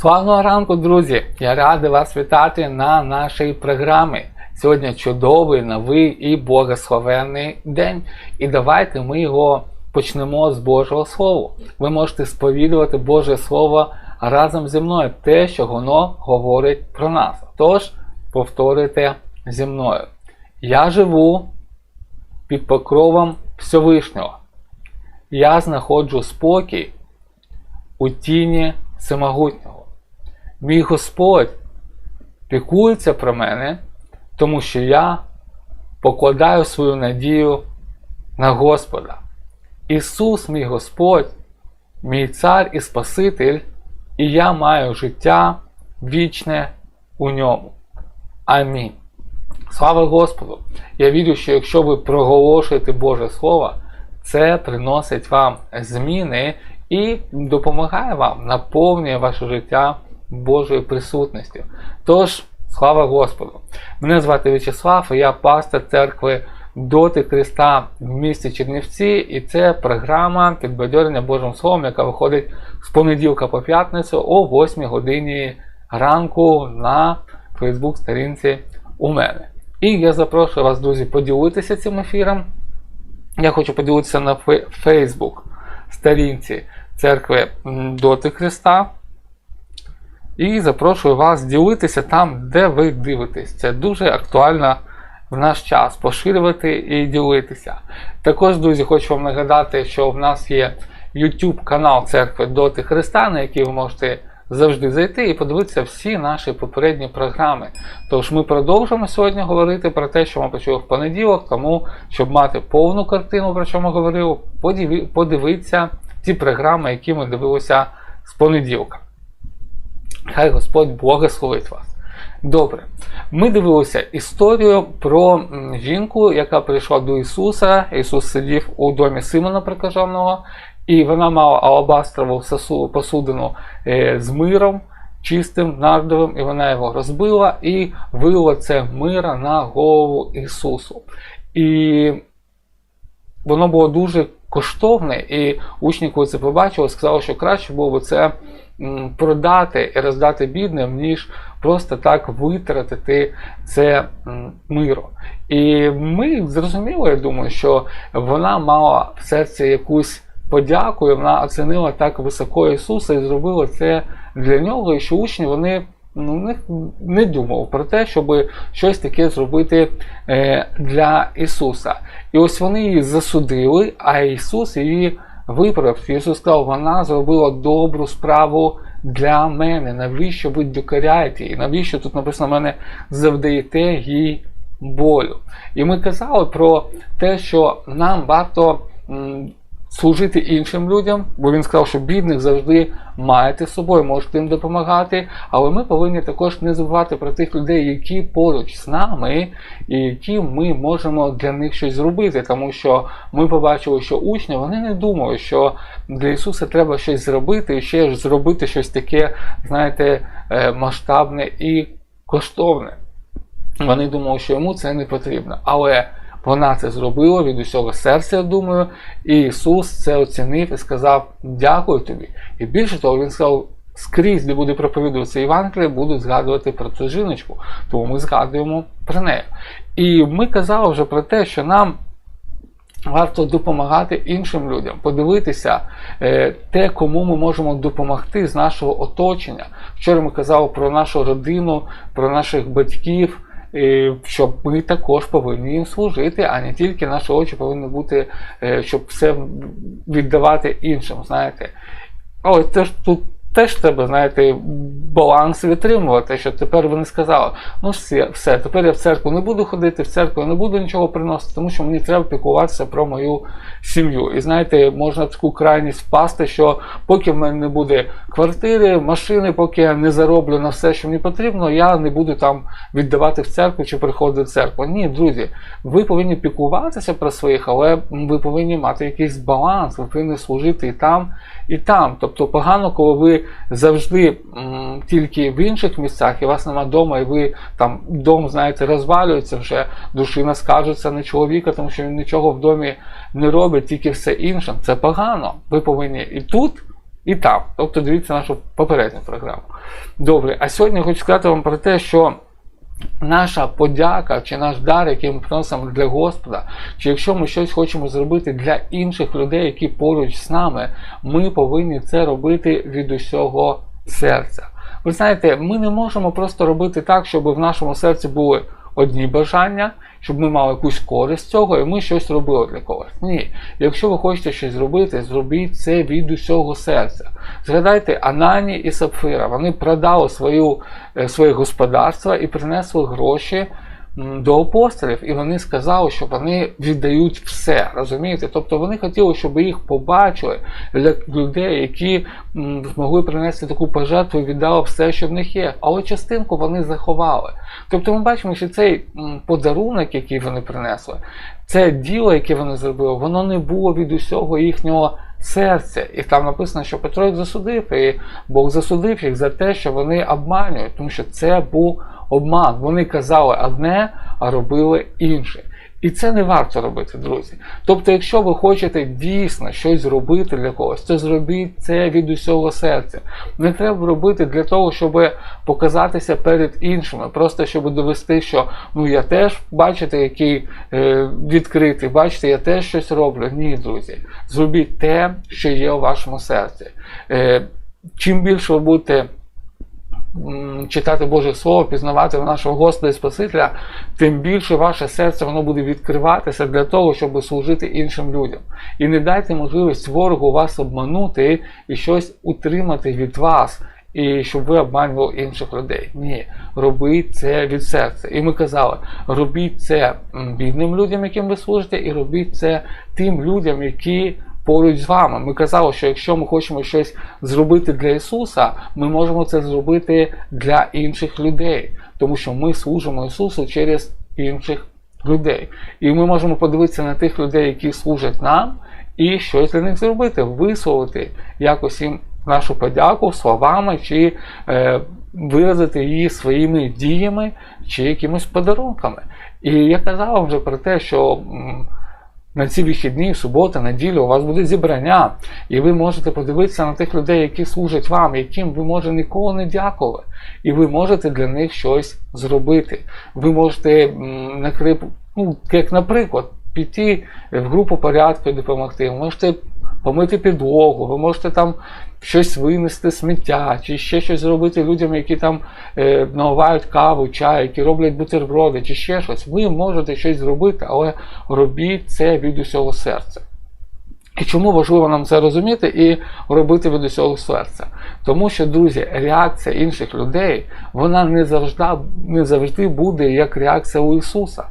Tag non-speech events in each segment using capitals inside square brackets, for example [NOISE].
Славного ранку, друзі! Я радий вас вітати на нашій програмі. Сьогодні чудовий, новий і благословенний день. І давайте ми його почнемо з Божого Слова. Ви можете сповідувати Боже Слово разом зі мною, те, що воно говорить про нас. Тож, повторюйте зі мною. Я живу під покровом Всевишнього. Я знаходжу спокій у тіні Всемогутнього. Мій Господь піклується про мене, тому що я покладаю свою надію на Господа. Ісус, мій Господь, мій Цар і Спаситель, і я маю життя вічне у ньому. Амінь. Слава Господу! Я вірю, що якщо ви проголошуєте Боже Слово, це приносить вам зміни і допомагає вам, наповнює ваше життя Божою присутністю. Тож, слава Господу! Мене звати В'ячеслав, я пастор церкви Доти Христа в місті Чернівці, і це програма підбадьорення Божим Словом, яка виходить з понеділка по п'ятницю о 8 годині ранку на Фейсбук-сторінці у мене. І я запрошую вас, друзі, поділитися цим ефіром. Я хочу поділитися на Фейсбук сторінці церкви Доти Христа. І запрошую вас ділитися там, де ви дивитесь. Це дуже актуально в наш час поширювати і ділитися. Також, друзі, хочу вам нагадати, що в нас є YouTube канал Церкви Доти Христа, на який ви можете завжди зайти і подивитися всі наші попередні програми. Тож ми продовжимо сьогодні говорити про те, що ми почули в понеділок, тому, щоб мати повну картину, про що ми говорили, подивіться ті програми, які ми дивилися з понеділка. Хай Господь благословить вас. Добре, ми дивилися історію про жінку, яка прийшла до Ісуса. Ісус сидів у домі Симона Прикаженого, і вона мала алабастрову посудину е, з миром, чистим, нардовим, і вона його розбила і вилила це мира на голову Ісусу. І воно було дуже коштовне, і учні, коли це побачили, сказали, що краще було б це продати і роздати бідним, ніж просто так витратити це миро. І ми зрозуміли, я думаю, що вона мала в серці якусь подяку, і вона оцінила так високо Ісуса і зробила це для нього, і що учні вони ну, не, думав про те, щоб щось таке зробити е, для Ісуса. І ось вони її засудили, а Ісус її виправив. Ісус сказав, вона зробила добру справу для мене. Навіщо ви докоряєте її? Навіщо тут написано мене завдаєте їй болю? І ми казали про те, що нам варто служити іншим людям, бо він сказав, що бідних завжди маєте з собою, можете їм допомагати. Але ми повинні також не забувати про тих людей, які поруч з нами, і які ми можемо для них щось зробити. Тому що ми побачили, що учні вони не думають, що для Ісуса треба щось зробити і ще ж зробити щось таке, знаєте, е, масштабне і коштовне. Вони думали, що йому це не потрібно. Але вона це зробила від усього серця, я думаю, і Ісус це оцінив і сказав дякую тобі. І більше того, Він сказав, скрізь, де буде проповідуватися Євангеліє, будуть згадувати про цю жіночку. Тому ми згадуємо про неї. І ми казали вже про те, що нам. Варто допомагати іншим людям, подивитися е, те, кому ми можемо допомогти з нашого оточення. Вчора ми казали про нашу родину, про наших батьків, щоб ми також повинні їм служити, а не тільки наші очі повинні бути, е, щоб все віддавати іншим. знаєте. Але це ж тут теж треба, знаєте, баланс витримувати, що тепер вони сказали, ну все, все, тепер я в церкву не буду ходити, в церкву не буду нічого приносити, тому що мені треба піклуватися про мою сім'ю. І знаєте, можна таку крайність впасти, що поки в мене не буде квартири, машини, поки я не зароблю на все, що мені потрібно, я не буду там віддавати в церкву чи приходити в церкву. Ні, друзі, ви повинні піклуватися про своїх, але ви повинні мати якийсь баланс, ви повинні служити і там, і там. Тобто погано, коли ви завжди м, тільки в інших місцях, і вас нема вдома, і ви там дом, знаєте, розвалюється вже, душина скажеться на чоловіка, тому що він нічого в домі не робить, тільки все інше. Це погано. Ви повинні і тут і там. Тобто дивіться нашу попередню програму. Добре, а сьогодні хочу сказати вам про те, що наша подяка чи наш дар, який ми приносимо для Господа, чи якщо ми щось хочемо зробити для інших людей, які поруч з нами, ми повинні це робити від усього серця. Ви знаєте, ми не можемо просто робити так, щоб в нашому серці були одні бажання, щоб ми мали якусь користь з цього, і ми щось робили для когось. Ні. Якщо ви хочете щось зробити, зробіть це від усього серця. Згадайте Анані і Сапфира. Вони продали свою, е, своє господарство і принесли гроші до апостолів, і вони сказали, що вони віддають все. Розумієте? Тобто вони хотіли, щоб їх побачили для людей, які змогли принести таку пожертву і віддали все, що в них є. Але частинку вони заховали. Тобто ми бачимо, що цей подарунок, який вони принесли, це діло, яке вони зробили, воно не було від усього їхнього серця. І там написано, що Петро їх засудив, і Бог засудив їх за те, що вони обманюють, тому що це був обман. Вони казали одне, а робили інше. І це не варто робити, друзі. Тобто, якщо ви хочете дійсно щось зробити для когось, то зробіть це від усього серця. Не треба робити для того, щоб показатися перед іншими, просто щоб довести, що ну я теж бачите, який е, відкритий, бачите, я теж щось роблю. Ні, друзі. Зробіть те, що є у вашому серці. Е, чим більше ви будете читати Боже Слово, пізнавати нашого Господа і Спасителя, тим більше ваше серце воно буде відкриватися для того, щоб служити іншим людям. І не дайте можливість ворогу вас обманути і щось утримати від вас. І щоб ви обманювали інших людей. Ні, робіть це від серця. І ми казали, робіть це бідним людям, яким ви служите, і робіть це тим людям, які поруч з вами. Ми казали, що якщо ми хочемо щось зробити для Ісуса, ми можемо це зробити для інших людей, тому що ми служимо Ісусу через інших людей. І ми можемо подивитися на тих людей, які служать нам, і щось для них зробити, висловити якось їм нашу подяку словами чи е, виразити її своїми діями чи якимись подарунками. І я казав вже про те, що. На ці вихідні, субота, неділю у вас буде зібрання, і ви можете подивитися на тих людей, які служать вам, яким ви може ніколи не дякували. І ви можете для них щось зробити. Ви можете накрип... ну, як наприклад, піти в групу порядку і допомогти. Можете помити підлогу, ви можете там щось винести сміття, чи ще щось зробити людям, які там е, наливають каву, чай, які роблять бутерброди, чи ще щось. Ви можете щось зробити, але робіть це від усього серця. І чому важливо нам це розуміти і робити від усього серця? Тому що, друзі, реакція інших людей, вона не завжди, не завжди буде як реакція у Ісуса.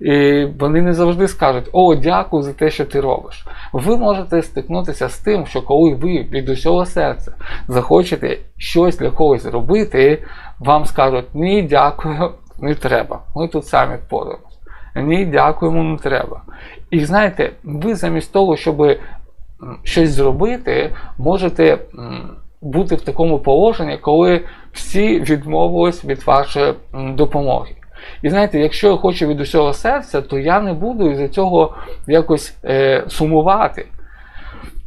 І вони не завжди скажуть, о, дякую за те, що ти робиш. Ви можете стикнутися з тим, що коли ви від усього серця захочете щось для когось робити, вам скажуть, ні, дякую, не треба. Ми тут самі впораємось. Ні, дякуємо, не треба. І знаєте, ви замість того, щоб щось зробити, можете бути в такому положенні, коли всі відмовились від вашої допомоги. І знаєте, якщо я хочу від усього серця, то я не буду із-за цього якось е, сумувати.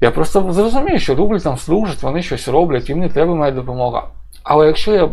Я просто зрозумію, що рубль там служать, вони щось роблять, їм не треба моя допомога. Але якщо я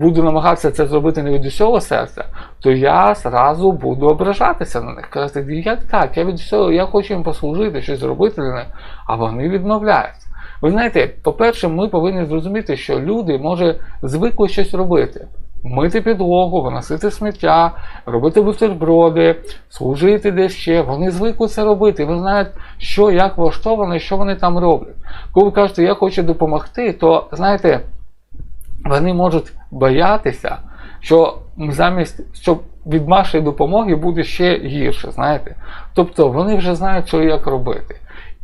буду намагатися це зробити не від усього серця, то я зразу буду ображатися на них. Казати, як так, я від усього, я хочу їм послужити, щось зробити для них, а вони відмовляються. Ви знаєте, по-перше, ми повинні зрозуміти, що люди, може, звикли щось робити. Мити підлогу, виносити сміття, робити бутерброди, служити десь ще. Вони звикли це робити. Вони знають, що як влаштовано що вони там роблять. Коли ви кажете, я хочу допомогти, то знаєте, вони можуть боятися, що замість щоб від вашої допомоги буде ще гірше, знаєте. Тобто вони вже знають, що як робити.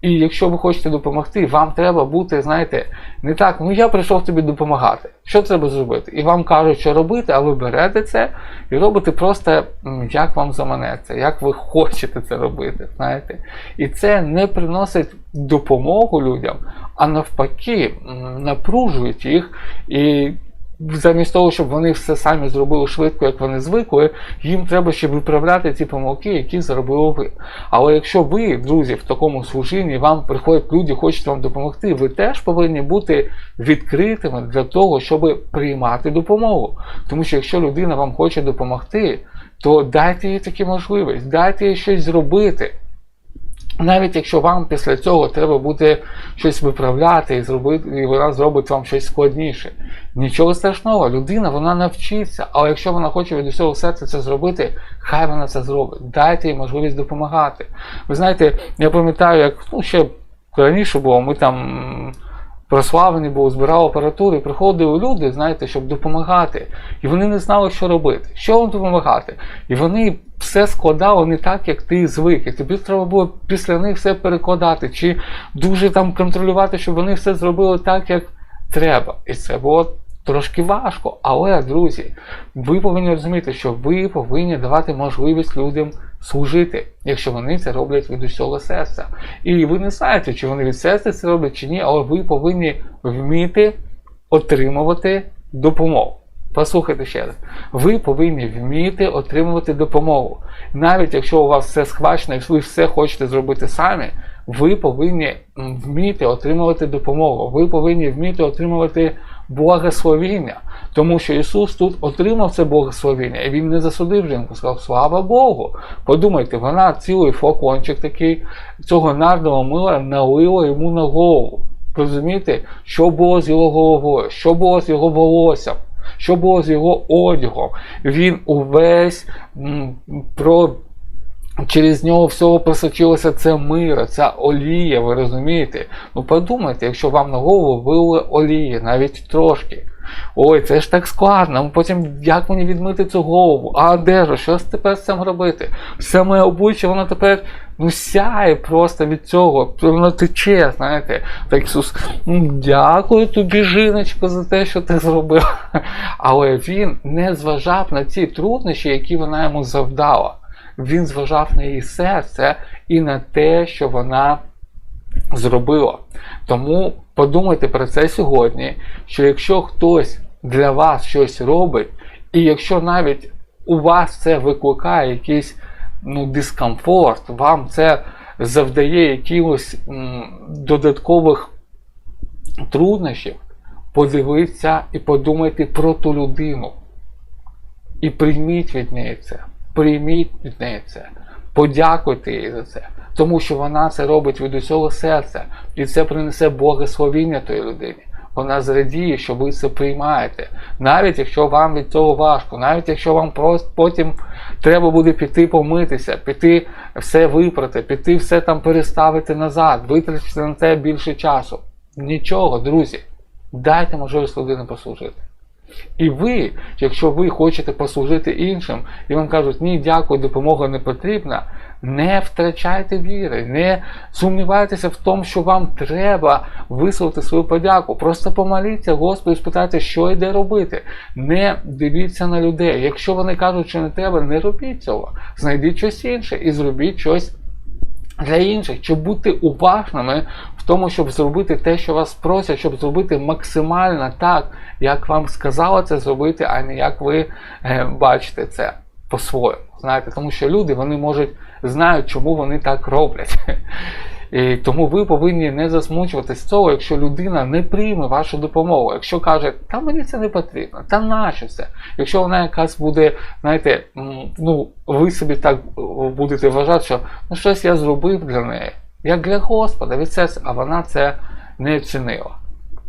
І якщо ви хочете допомогти, вам треба бути, знаєте, не так, ну я прийшов тобі допомагати. Що треба зробити? І вам кажуть, що робити, а ви берете це і робите просто як вам заманеться, як ви хочете це робити. знаєте. І це не приносить допомогу людям, а навпаки, напружують їх і замість того, щоб вони все самі зробили швидко, як вони звикли, їм треба ще виправляти ті помилки, які зробили ви. Але якщо ви, друзі, в такому служінні, вам приходять люди, хочуть вам допомогти, ви теж повинні бути відкритими для того, щоб приймати допомогу. Тому що якщо людина вам хоче допомогти, то дайте їй таку можливість, дайте їй щось зробити. Навіть якщо вам після цього треба буде щось виправляти і зробити, і вона зробить вам щось складніше. Нічого страшного, людина вона навчиться, але якщо вона хоче від усього серця це зробити, хай вона це зробить. Дайте їй можливість допомагати. Ви знаєте, я пам'ятаю, як ну, ще раніше було, ми там прославлені були, збирали апаратуру, приходили люди, знаєте, щоб допомагати. І вони не знали, що робити, що вам допомагати. І вони все складали не так, як ти звик. І тобі треба було після них все перекладати, чи дуже там контролювати, щоб вони все зробили так, як треба. І це було трошки важко. Але, друзі, ви повинні розуміти, що ви повинні давати можливість людям служити, якщо вони це роблять від усього серця. І ви не знаєте, чи вони від серця це роблять, чи ні, але ви повинні вміти отримувати допомогу. Послухайте ще раз, ви повинні вміти отримувати допомогу. Навіть якщо у вас все схвачено, і ви все хочете зробити самі, ви повинні вміти отримувати допомогу. Ви повинні вміти отримувати благословіння. Тому що Ісус тут отримав це благословіння, і Він не засудив жінку, сказав, слава Богу. Подумайте, вона цілий флакончик такий цього нардового мила налила йому на голову. Розумієте, що було з його головою, що було з його волоссям, що було з його одягом. Він увесь про. Через нього всього просочилося це мира, ця олія, ви розумієте? Ну подумайте, якщо вам на голову вили олії, навіть трошки. Ой, це ж так складно. ну, Потім як мені відмити цю голову? А одежу, що ж тепер з цим робити? Все моє обличчя, воно тепер ну, сяє просто від цього. Воно тече, знаєте. Так Ісус, «Ну, дякую тобі, жіночко, за те, що ти зробив. [LAUGHS] Але він не зважав на ці труднощі, які вона йому завдала. Він зважав на її серце і на те, що вона зробила. Тому подумайте про це сьогодні, що якщо хтось для вас щось робить, і якщо навіть у вас це викликає якийсь ну, дискомфорт, вам це завдає якихось додаткових труднощів, подивіться і подумайте про ту людину. І прийміть від неї це. Прийміть це. Подякуйте їй за це. Тому що вона це робить від усього серця. І це принесе благословіння тої людині. Вона зрадіє, що ви це приймаєте. Навіть якщо вам від цього важко, навіть якщо вам просто потім треба буде піти помитися, піти все випрати, піти все там переставити назад, витратити на це більше часу. Нічого, друзі. Дайте можливість людини послужити. І ви, якщо ви хочете послужити іншим, і вам кажуть, ні, дякую, допомога не потрібна, не втрачайте віри, не сумнівайтеся в тому, що вам треба висловити свою подяку. Просто помоліться Господу, спитайте, що йде робити. Не дивіться на людей. Якщо вони кажуть, що не треба, не робіть цього. Знайдіть щось інше і зробіть щось. Для інших, щоб бути уважними в тому, щоб зробити те, що вас просять, щоб зробити максимально так, як вам сказали це зробити, а не як ви е, бачите це по-своєму. Знаєте, тому що люди вони можуть знають, чому вони так роблять. І тому ви повинні не засмучуватись з цього, якщо людина не прийме вашу допомогу. Якщо каже, та мені це не потрібно, та нащо це? Якщо вона якась буде, знаєте, ну ви собі так будете вважати, що ну щось я зробив для неї, як для Господа, від серця, а вона це не оцінила.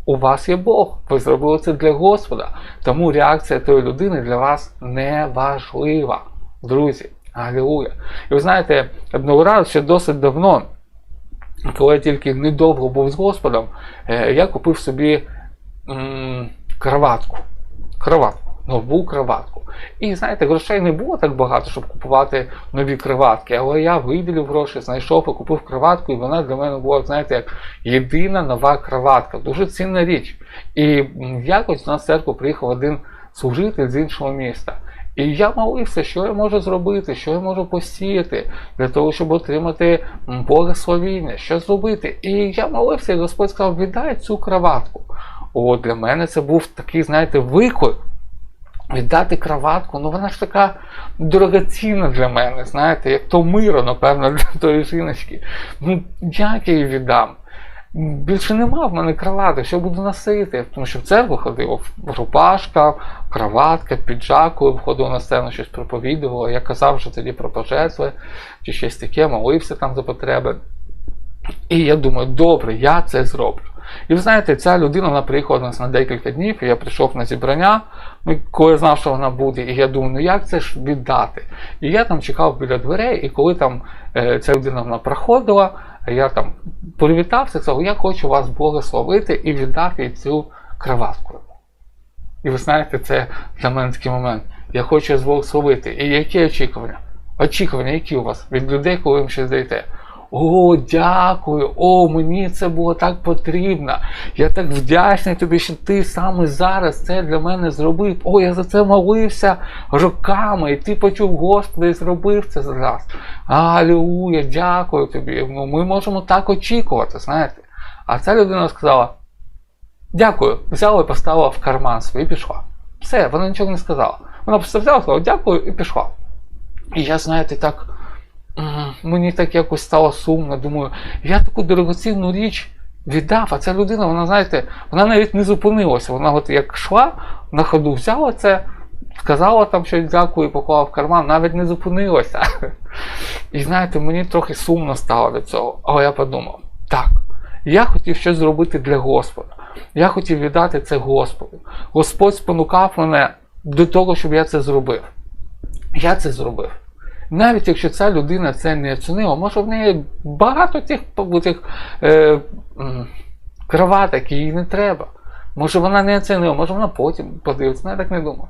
У вас є Бог, ви зробили це для Господа. Тому реакція тої людини для вас не важлива. Друзі, алілуя. І ви знаєте, одного разу ще досить давно, коли я тільки недовго був з Господом, е, я купив собі кроватку. Кроватку. Нову кроватку. І знаєте, грошей не було так багато, щоб купувати нові кроватки, але я виділив гроші, знайшов і купив кроватку, і вона для мене була, знаєте, як єдина нова кроватка. Дуже цінна річ. І якось на церкву приїхав один служитель з іншого міста. І я молився, що я можу зробити, що я можу посіяти для того, щоб отримати благословіння, що зробити. І я молився, і Господь сказав, віддай цю кроватку. От для мене це був такий, знаєте, виклик. Віддати краватку, ну вона ж така дорогоцінна для мене, знаєте, як то миро, напевно, для тої жіночки. Ну, як я її віддам? Більше нема в мене кравати, що буду носити, тому що в церкву ходив рубашка, краватка, піджак, коли входив на сцену, щось проповідував. Я казав, що тоді про пожертви чи щось таке, молився там за потреби. І я думаю, добре, я це зроблю. І ви знаєте, ця людина вона приїхала нас на декілька днів, і я прийшов на зібрання, ну, коли я знав, що вона буде, і я думаю, ну як це ж віддати? І я там чекав біля дверей, і коли там е, ця людина вона проходила, я там привітався, сказав, я хочу вас благословити і віддати цю кроватку. І ви знаєте, це для мене такий момент. Я хочу вас благословити. І які очікування? Очікування, які у вас від людей, коли ви їм щось даєте? О, дякую! О, мені це було так потрібно. Я так вдячний тобі, що ти саме зараз це для мене зробив. О, я за це молився роками, і ти почув Господи і зробив це зараз. Алілуя, дякую тобі. Ну, Ми можемо так очікувати, знаєте. А ця людина сказала: Дякую, взяла і поставила в карман свій і пішла. Все, вона нічого не сказала. Вона просто взяла, сказала, дякую і пішла. І я, знаєте, так. Мені так якось стало сумно. Думаю, я таку дорогоцінну річ віддав, а ця людина, вона, знаєте, вона навіть не зупинилася. Вона от як йшла, на ходу взяла це, сказала там щось дякую поклала в карман, навіть не зупинилася. І знаєте, мені трохи сумно стало від цього. Але я подумав, так, я хотів щось зробити для Господа. Я хотів віддати це Господу. Господь спонукав мене до того, щоб я це зробив. Я це зробив. Навіть якщо ця людина це не оцінила, може в неї багато тих тих е, кроваток, їй не треба. Може вона не оцінила, може вона потім подивиться, я так не думав.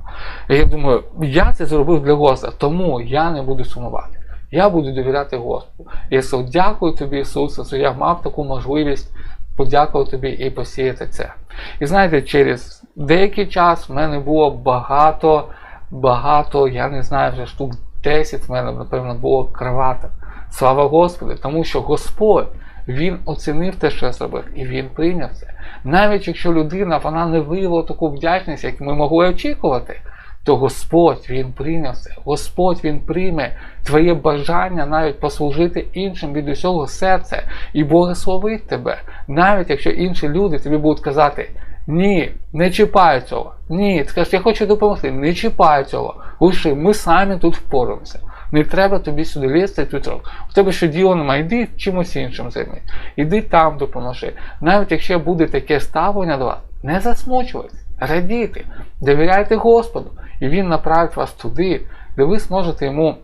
І я думаю, я це зробив для Господа, тому я не буду сумувати. Я буду довіряти Господу. Сказав, дякую тобі, Ісусе, що я мав таку можливість подякувати тобі і посіяти це. І знаєте, через деякий час в мене було багато, багато, я не знаю, вже штук 10 в мене, напевно, було кроваток. Слава Господу, тому що Господь Він оцінив те, що я зробив, і Він прийняв це. Навіть якщо людина вона не виявила таку вдячність, як ми могли очікувати, то Господь Він прийняв це. Господь Він прийме твоє бажання навіть послужити іншим від усього серця і благословить тебе, навіть якщо інші люди тобі будуть казати. Ні, не чіпай цього. Ні, ти скажеш, я хочу допомогти. Не чіпай цього. Лише ми самі тут впораємося. Не треба тобі сюди лізти тут. У тебе що діло немає, йди чимось іншим займи. Іди там допоможи. Навіть якщо буде таке ставлення до вас, не засмучуйтесь, радійте, довіряйте Господу, і Він направить вас туди, де ви зможете йому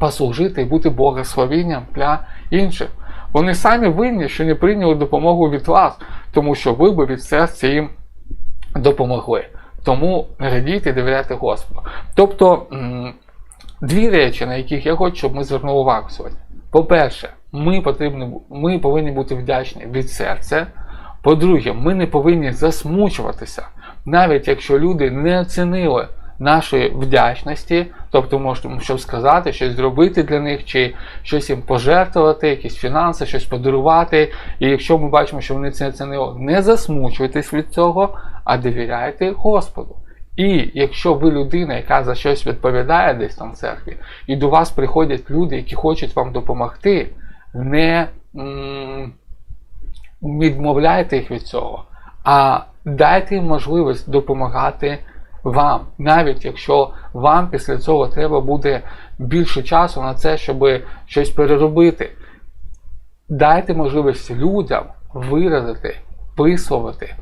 послужити і бути благословенням для інших. Вони самі винні, що не прийняли допомогу від вас, тому що ви би від серця їм допомогли. Тому радійте довіряйте Господу. Тобто дві речі, на яких я хочу, щоб ми звернули увагу сьогодні. По-перше, ми потрібні, ми повинні бути вдячні від серця. По-друге, ми не повинні засмучуватися, навіть якщо люди не оцінили нашої вдячності, тобто можемо щось сказати, щось зробити для них, чи щось їм пожертвувати, якісь фінанси, щось подарувати. І якщо ми бачимо, що вони це не цінили, не засмучуйтесь від цього, а довіряйте Господу. І якщо ви людина, яка за щось відповідає десь там в церкві, і до вас приходять люди, які хочуть вам допомогти, не м відмовляйте їх від цього, а дайте їм можливість допомагати вам, навіть якщо вам після цього треба буде більше часу на це, щоб щось переробити. Дайте можливість людям виразити, висловити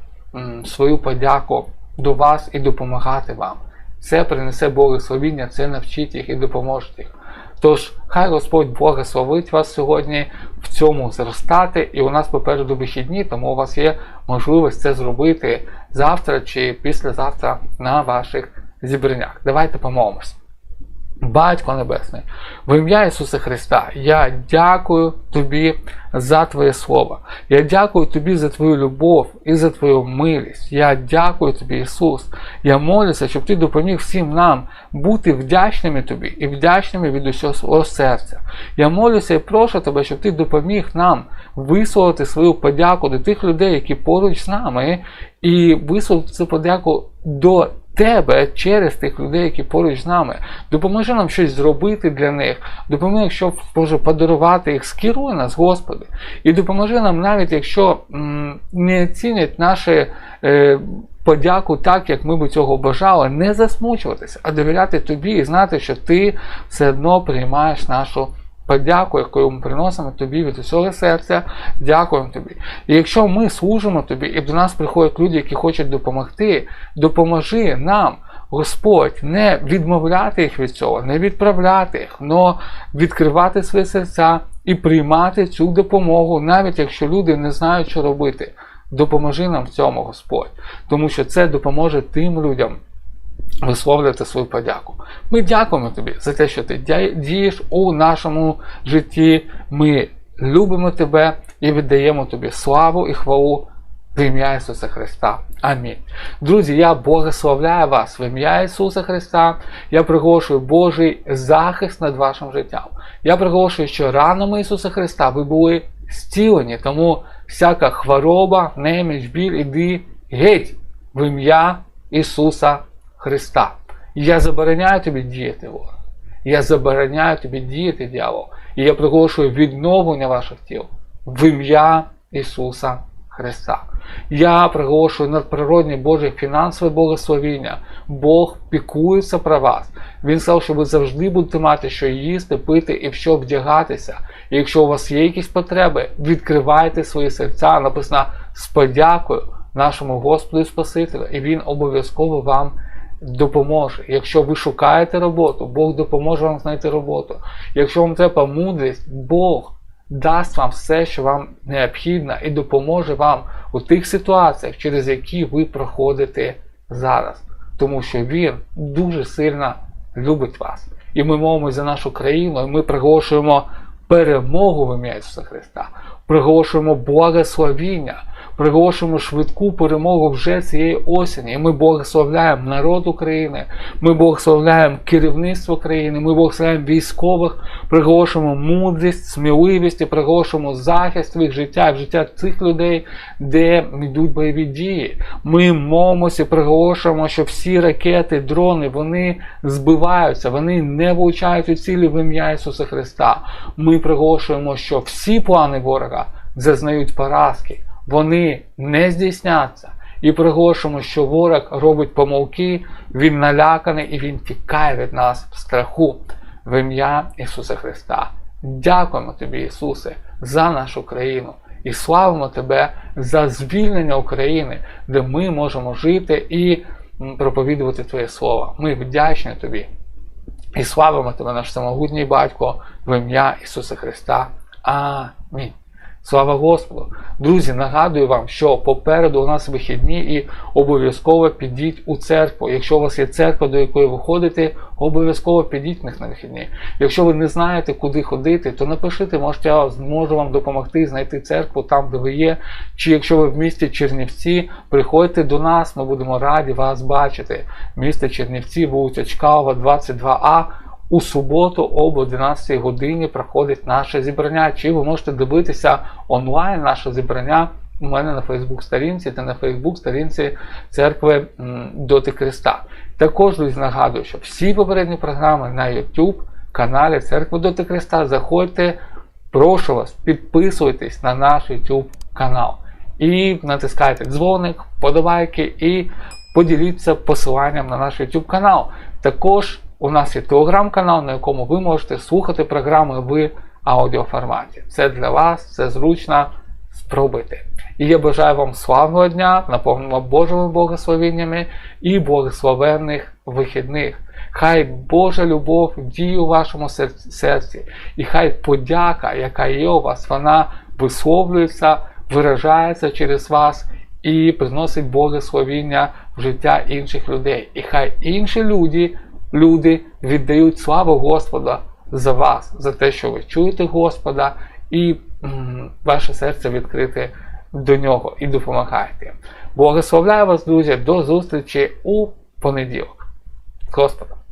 свою подяку до вас і допомагати вам. Це принесе благословіння, це навчить їх і допоможе їх. Тож, хай Господь благословить вас сьогодні в цьому зростати, і у нас попереду вихідні, тому у вас є можливість це зробити завтра чи післязавтра на ваших зібраннях. Давайте помолимось. Батько Небесний, в ім'я Ісуса Христа, я дякую Тобі за Твоє Слово. Я дякую Тобі за Твою любов і за Твою милість. Я дякую Тобі, Ісус. Я молюся, щоб Ти допоміг всім нам бути вдячними Тобі і вдячними від усього свого серця. Я молюся і прошу Тебе, щоб Ти допоміг нам висловити свою подяку до тих людей, які поруч з нами, і висловити цю подяку до тебе через тих людей, які поруч з нами. Допоможи нам щось зробити для них, допоможи, щоб Боже, подарувати їх, скеруй нас, Господи. І допоможи нам, навіть якщо не цінять наші. Е, Подяку так, як ми би цього бажали, не засмучуватися, а довіряти тобі і знати, що ти все одно приймаєш нашу подяку, яку ми приносимо тобі від усього серця. Дякуємо тобі. І якщо ми служимо тобі, і до нас приходять люди, які хочуть допомогти, допоможи нам. Господь, не відмовляти їх від цього, не відправляти їх, але відкривати свої серця і приймати цю допомогу, навіть якщо люди не знають, що робити. Допоможи нам в цьому, Господь, тому що це допоможе тим людям висловлювати свою подяку. Ми дякуємо тобі за те, що ти дієш у нашому житті. Ми любимо тебе і віддаємо тобі славу і хвалу в ім'я Ісуса Христа. Амінь. Друзі, я благословляю вас в ім'я Ісуса Христа. Я приголошую Божий захист над вашим життям. Я приголошую, що ранами Ісуса Христа ви були зцілені, тому всяка хвороба, неміч, біль, іди геть в ім'я Ісуса Христа. Я забороняю тобі діяти ворог. Я забороняю тобі діяти дьявол. І я приголошую відновлення ваших тіл в ім'я Ісуса Христа. Я приголошую надприродні Боже фінансове благословіння. Бог пікується про вас. Він сказав, що ви завжди будете мати що їсти, пити і в що вдягатися. І якщо у вас є якісь потреби, відкривайте свої серця. Написано з подякою нашому Господу і Спасителю, і Він обов'язково вам допоможе. Якщо ви шукаєте роботу, Бог допоможе вам знайти роботу. Якщо вам треба мудрість, Бог дасть вам все, що вам необхідно, і допоможе вам у тих ситуаціях, через які ви проходите зараз. Тому що Він дуже сильно любить вас. І ми мовимося за нашу країну, і ми приголошуємо перемогу в ім'я Ісуса Христа, приголошуємо благословіння приголошуємо швидку перемогу вже цієї осені. І ми благословляємо народ України, ми благословляємо керівництво країни, ми благословляємо військових, приголошуємо мудрість, сміливість і приголошуємо захист їх життя, в життя цих людей, де йдуть бойові дії. Ми молимося, приголошуємо, що всі ракети, дрони, вони збиваються, вони не влучають у цілі в ім'я Ісуса Христа. Ми приголошуємо, що всі плани ворога зазнають поразки вони не здійсняться. І приголошуємо, що ворог робить помилки, він наляканий і він тікає від нас в страху в ім'я Ісуса Христа. Дякуємо тобі, Ісусе, за нашу країну і славимо Тебе за звільнення України, де ми можемо жити і проповідувати Твоє Слово. Ми вдячні Тобі і славимо Тебе, наш самогутній Батько, в ім'я Ісуса Христа. Амінь. Слава Господу! Друзі, нагадую вам, що попереду у нас вихідні і обов'язково підіть у церкву. Якщо у вас є церква, до якої ви ходите, обов'язково підіть в них на вихідні. Якщо ви не знаєте, куди ходити, то напишіть, може я зможу вам допомогти знайти церкву там, де ви є. Чи якщо ви в місті Чернівці, приходьте до нас, ми будемо раді вас бачити. Місто Чернівці, вулиця Чкалова, 22А. У суботу об 11 годині проходить наше зібрання. Чи ви можете дивитися онлайн наше зібрання у мене на Фейсбук-сторінці та на Фейсбук-сторінці церкви Доти Христа. Також друзі, нагадую, що всі попередні програми на YouTube каналі Церкви Доти Христа. Заходьте, прошу вас, підписуйтесь на наш YouTube канал. І натискайте дзвоник, подобайки і поділіться посиланням на наш YouTube канал. Також у нас є телеграм-канал, на якому ви можете слухати програми в аудіоформаті. Це для вас, це зручно спробуйте. І я бажаю вам славного дня, наповненого Божими благословеннями і благословенних вихідних. Хай Божа любов діє у вашому серці, і хай подяка, яка є у вас, вона висловлюється, виражається через вас і приносить благословіння в життя інших людей. І хай інші люди люди віддають славу Господа за вас, за те, що ви чуєте Господа, і ваше серце відкрите до нього і допомагаєте. Благословляю вас, друзі, до зустрічі у понеділок. Господа!